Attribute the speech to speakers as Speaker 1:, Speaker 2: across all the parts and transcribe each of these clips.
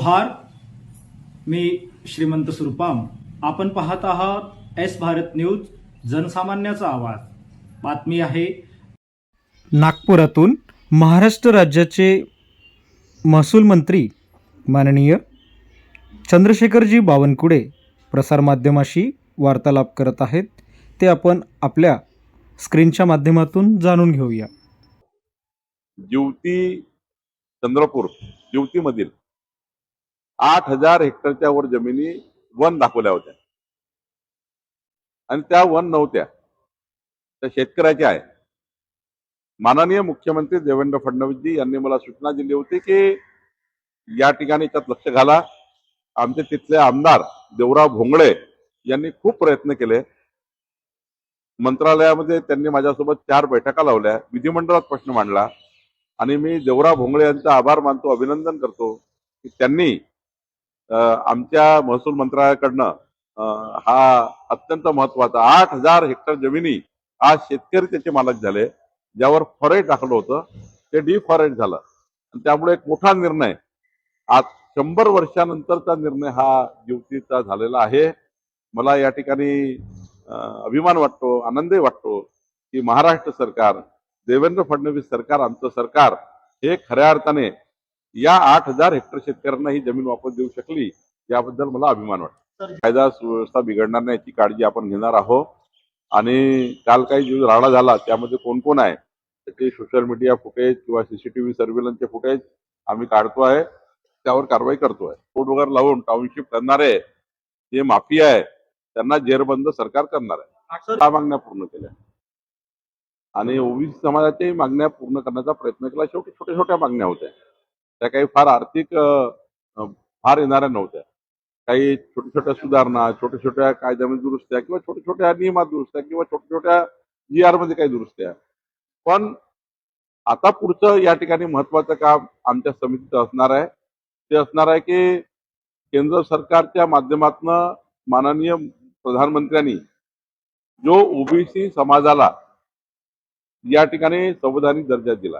Speaker 1: जोहार मी श्रीमंत सुरपाम. आपण पाहत आहात एस भारत न्यूज जनसामान्याचा आवाज. बातमी आहे.
Speaker 2: नागपुरातून महाराष्ट्र राज्याचे महसूल मंत्री माननीय चंद्रशेखरजी बावनकुळे प्रसारमाध्यमाशी वार्तालाप करत आहेत. ते आपण आपल्या स्क्रीनच्या माध्यमातून जाणून घेऊया.
Speaker 3: जिवती चंद्रपूर जिवतीमधील आठ हजार हेक्टरच्या वर जमिनी वन दाखवल्या होत्या. आणि त्या वन नव्हत्या. त्या शेतकऱ्याच्या आहे माननीय मुख्यमंत्री देवेंद्र फडणवीसजी यांनी मला सूचना दिली होती की या ठिकाणी त्यात लक्ष घाला. आमचे तिथले आमदार देवराव भोंगळे यांनी खूप प्रयत्न केले. मंत्रालयामध्ये त्यांनी माझ्यासोबत चार बैठका लावल्या. विधिमंडळात प्रश्न मांडला. आणि मी देवराव भोंगळे यांचा आभार मानतो अभिनंदन करतो की त्यांनी आमच्या महसूल मंत्रालयाकडनं हा अत्यंत महत्त्वाचा आठ हजार हेक्टर जमिनी आज शेतकरी त्याचे मालक झाले ज्यावर फॉरेस्ट दाखल होतं ते डिफॉरेस्ट झालं. आणि त्यामुळे एक मोठा निर्णय. आज शंभर वर्षानंतरचा निर्णय हा युवतीचा झालेला आहे. मला या ठिकाणी अभिमान वाटतो आनंदही वाटतो की महाराष्ट्र सरकार देवेंद्र फडणवीस सरकार आमचं सरकार हे खऱ्या अर्थाने या आठ हजार हेक्टर शेतकऱ्यांना ही जमीन वापस देऊ शकली याबद्दल मला अभिमान वाटतो. कायदा सुव्यवस्था बिघडणार नाही याची काळजी आपण घेणार आहोत. आणि काल काही जो राडा झाला त्यामध्ये कोण कोण आहे? त्याचे सोशल मीडिया फुटेज किंवा सीसीटीव्ही सर्व्हिलन्सचे फुटेज आम्ही काढतो आहे. त्यावर कारवाई करतो आहे. कोर्ट वगैरे लावून टाउनशिप करणारे जे माफिया आहे त्यांना जेरबंद सरकार करणार आहे. त्या मागण्या पूर्ण केल्या. आणि ओबीसी समाजाच्याही मागण्या पूर्ण करण्याचा प्रयत्न केला. शेवटी छोट्या छोट्या मागण्या होत्या. त्या काही फार आर्थिक फार येणाऱ्या नव्हत्या. काही छोट्या छोट्या सुधारणा छोट्या छोट्या कायद्यामध्ये दुरुस्त्या किंवा छोट्या छोट्या नियमात दुरुस्त्या किंवा छोट्या छोट्या जी आरमध्ये काही दुरुस्त्या. पण आता पुढचं या ठिकाणी महत्वाचं काम आमच्या समितीचं असणार आहे. ते असणार आहे की केंद्र सरकारच्या माध्यमातून माननीय प्रधानमंत्र्यांनी जो ओबीसी समाजाला या ठिकाणी संवैधानिक दर्जा दिला.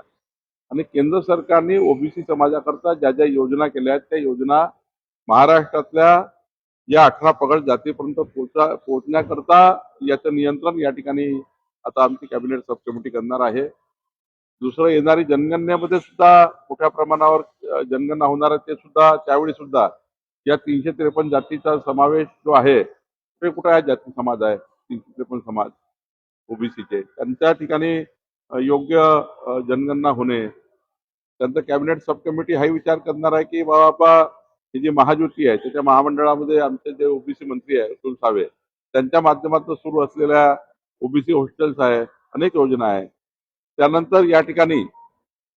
Speaker 3: आणि केंद्र सरकारने ओबीसी समाजाकरता ज्या ज्या योजना केल्या आहेत त्या योजना महाराष्ट्रातल्या या अठरा पगड जातीपर्यंत पोचा पोहोचण्याकरता याचं नियंत्रण या ठिकाणी आता आमची कॅबिनेट सब कमिटी करणार आहे. दुसरं येणारी जनगणनेमध्ये सुद्धा मोठ्या प्रमाणावर जनगणना होणार आहे ते सुद्धा त्यावेळी सुद्धा या तीनशे त्रेपन्न जातीचा समावेश जो आहे ते कुठं आहे? जाती समाज आहे तीनशे त्रेपन्न समाज ओबीसीचे त्यांच्या ठिकाणी योग्य जनगणना होणे. त्यांचं कॅबिनेट सब कमिटी हाही विचार करणार आहे की बाबा ही जी महाज्योती आहे त्याच्या महामंडळामध्ये आमचे जे ओबीसी मंत्री आहे अतुल सावे त्यांच्या माध्यमातून सुरू असलेल्या ओबीसी हॉस्टेल्स आहे अनेक योजना आहे. त्यानंतर या ठिकाणी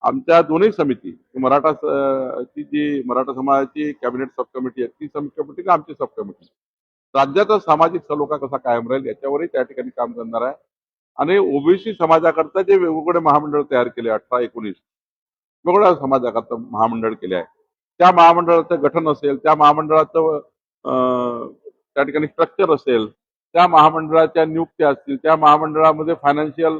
Speaker 3: आमच्या दोन्ही समिती मराठा ची जी मराठा समाजाची कॅबिनेट सब कमिटी आहे ती सब कमिटी का आमची सब कमिटी राज्याचा सामाजिक सलोखा कसा कायम राहील याच्यावरही त्या ठिकाणी काम करणार आहे. आणि ओबीसी समाजाकरता जे वेगवेगळे महामंडळ तयार केले अठरा एकोणीस वेगवेगळ्या समाजाकरता महामंडळ केले आहे. त्या महामंडळाचं गठन असेल त्या महामंडळाचं त्या ठिकाणी स्ट्रक्चर असेल त्या महामंडळाच्या नियुक्त्या असतील त्या महामंडळामध्ये फायनान्शियल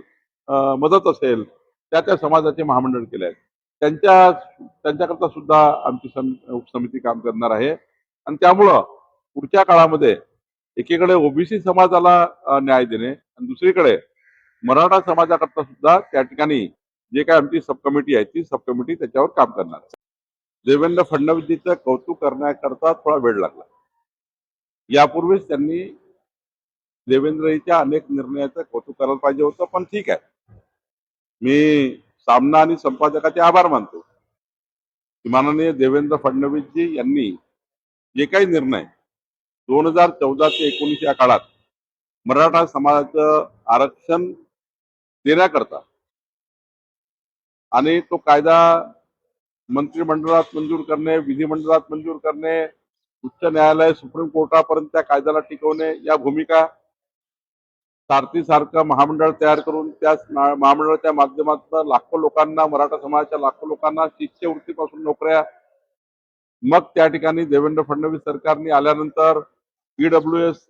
Speaker 3: मदत असेल त्या त्या समाजाचे महामंडळ केले आहेत. त्यांच्या त्यांच्याकरता सुद्धा आमची सम- उपसमिती काम करणार आहे. आणि त्यामुळं पुढच्या काळामध्ये एकीकडे ओबीसी समाजाला न्याय देणे आणि दुसरीकडे मराठा समाजाकरता सुद्धा त्या ठिकाणी जे काय आमची सब कमिटी आहे ती सब कमिटी त्याच्यावर काम करणार देवेंद्र फडणवीसजीचं कौतुक करण्याकरता थोडा वेळ लागला. यापूर्वीच त्यांनी देवेंद्रजीच्या अनेक निर्णयाचं कौतुक करायला पाहिजे होतं पण ठीक आहे. मी सामना आणि संपादकाचे आभार मानतो. की माननीय देवेंद्र फडणवीसजी यांनी जे काही निर्णय दोन हजार चौदा ते एकोणीस या काळात मराठा समाजाचं आरक्षण देण्याकरता. आणि तो कायदा मंत्रिमंडळात मंजूर करणे विधिमंडळात मंजूर करणे उच्च न्यायालय सुप्रीम कोर्टापर्यंत त्या कायद्याला टिकवणे या भूमिका सारथी सारखं महामंडळ तयार करून त्या महामंडळाच्या माध्यमातून लाखो लोकांना मराठा समाजाच्या लाखो लोकांना शिष्यवृत्तीपासून नोकऱ्या. मग त्या ठिकाणी देवेंद्र फडणवीस सरकारने आल्यानंतर ईडब्ल्यू एस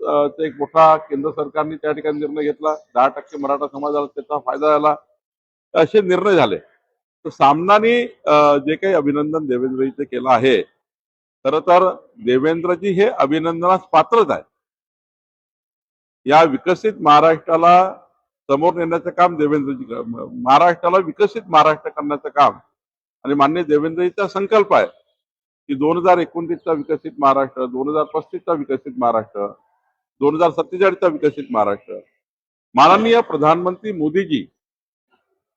Speaker 3: एक मोठा केंद्र सरकारने त्या ठिकाणी निर्णय घेतला. दहा टक्के मराठा समाजाला त्याचा फायदा झाला. असे निर्णय झाले. तर सामनाने जे काही अभिनंदन देवेंद्रजीचं केलं आहे खर तर देवेंद्रजी हे अभिनंदनास पात्रच आहे या विकसित महाराष्ट्राला समोर नेण्याचं काम देवेंद्रजी महाराष्ट्राला विकसित महाराष्ट्र करण्याचं काम आणि मान्य देवेंद्रजीचा संकल्प आहे. की दोन हजार एकोणतीसचा विकसित महाराष्ट्र दोन हजार पस्तीसचा विकसित महाराष्ट्र दोन हजार सत्तेचाळीसचा विकसित महाराष्ट्र. माननीय प्रधानमंत्री मोदीजी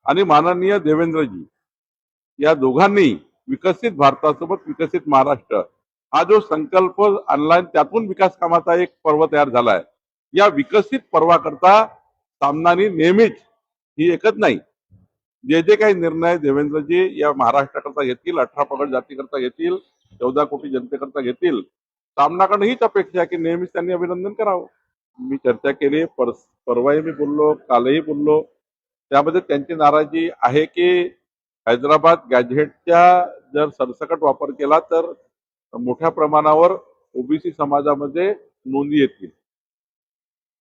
Speaker 3: आणि माननीय देवेंद्रजी या दोघांनी विकसित भारतासोबत विकसित महाराष्ट्र हा जो संकल्प आणलाय त्यातून विकास कामाचा एक पर्व तयार झालाय. या विकसित पर्वाकरता सामनानी नेहमीच ही एकच नाही जे जे काही निर्णय देवेंद्रजी या महाराष्ट्राकरता घेतील अठरा पगड जातीकरता घेतील चौदा कोटी जनतेकरता घेतील सामनाकडनं हीच अपेक्षा आहे की नेहमीच त्यांनी अभिनंदन करावं. मी चर्चा केली पर परवाही मी बोललो कालही बोललो. त्यामध्ये त्यांची नाराजी आहे की हैदराबाद गॅझेटच्या जर सरसकट वापर केला तर मोठ्या प्रमाणावर ओबीसी समाजामध्ये नोंदी येतील.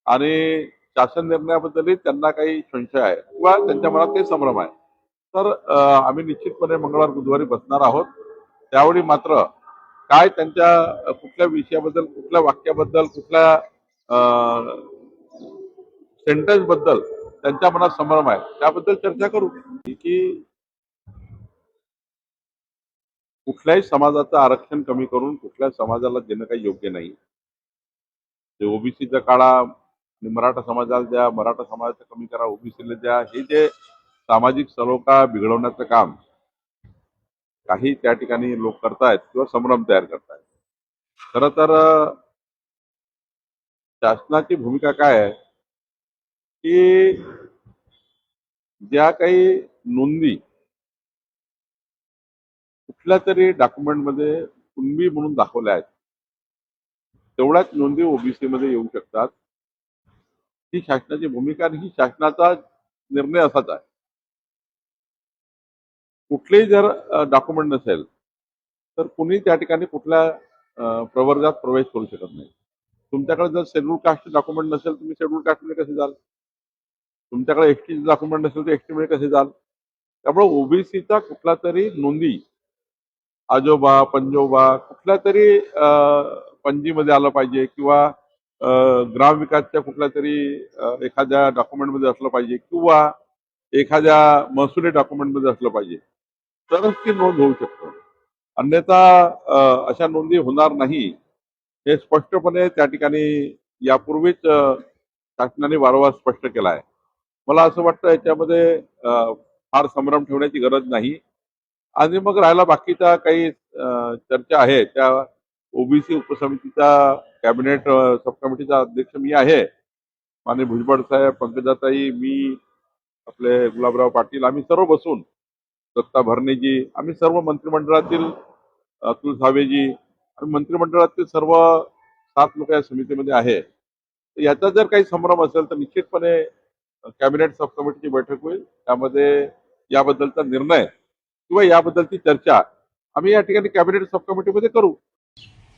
Speaker 3: आणि शासन निर्णयाबद्दलही त्यांना काही संशय आहे किंवा त्यांच्या मनात काही संभ्रम आहे. तर आम्ही निश्चितपणे मंगळवार बुधवारी बसणार आहोत. त्यावेळी मात्र काय त्यांच्या कुठल्या विषयाबद्दल कुठल्या वाक्याबद्दल कुठल्या सेंटेन्सबद्दल त्यांच्या मनात संभ्रम आहे त्याबद्दल चर्चा करू. की कुठल्याही समाजाचं आरक्षण कमी करून कुठल्या समाजाला देणं काही योग्य नाही. ओबीसीचा काळा आणि मराठा समाजाला द्या मराठा समाजाचं कमी करा ओबीसीला द्या. हे जे सामाजिक सलोखा बिघडवण्याचं काम काही त्या ठिकाणी लोक करतायत किंवा संभ्रम तयार करतायत. खर तर शासनाची भूमिका काय आहे? की ज्या काही नोंदी कुठल्या तरी डॉक्युमेंटमध्ये कुणबी म्हणून दाखवल्या आहेत तेवढ्याच नोंदी ओबीसी मध्ये येऊ शकतात. ही शासनाची भूमिका आणि ही शासनाचा निर्णय असाच आहे. कुठलेही जर डॉक्युमेंट नसेल तर कुणी त्या ठिकाणी कुठल्या प्रवर्गात प्रवेश करू शकत नाही. तुमच्याकडे जर शेड्यूल कास्ट डॉक्युमेंट नसेल तुम्ही शेड्यूल कास्टमध्ये कसे जाल? तुमच्याकडे एसटी डॉक्युमेंट नसेल तर एस टीमध्ये कसे जाल? त्यामुळे ओबीसीचा कुठला तरी नोंदी आजोबा पंजोबा कुठल्या तरी पणजीमध्ये पंजीमध्ये आलं पाहिजे किंवा ग्रामविकासच्या कुठल्या तरी एखाद्या डॉक्युमेंटमध्ये असलं पाहिजे किंवा एखाद्या महसुली डॉक्युमेंटमध्ये असलं पाहिजे तरच ती नोंद होऊ शकतो. अन्यथा अशा नोंदी होणार नाही हे स्पष्टपणे त्या ठिकाणी यापूर्वीच शासनाने वारंवार स्पष्ट केला आहे मला असं वाटतं याच्यामध्ये फार संभ्रम ठेवण्याची गरज नाही. आणि मग राहिला बाकीच्या काही चर्चा आहे त्या ओबीसी उपसमितीचा कॅबिनेट सब कमिटीचा अध्यक्ष मी आहे. माने भुजबळ साहेब पंकजाताई मी आपले गुलाबराव पाटील आम्ही सर्व बसून दत्ता भरणेजी आम्ही सर्व मंत्रिमंडळातील अतुल सावेजी आणि मंत्रिमंडळातील सर्व सात लोक या समितीमध्ये आहे. तर याचा जर काही संभ्रम असेल तर निश्चितपणे कॅबिनेट सब कमिटीची बैठक होईल. त्यामध्ये याबद्दलचा निर्णय किंवा याबद्दलची चर्चा आम्ही या ठिकाणी कॅबिनेट सब कमिटीमध्ये करू.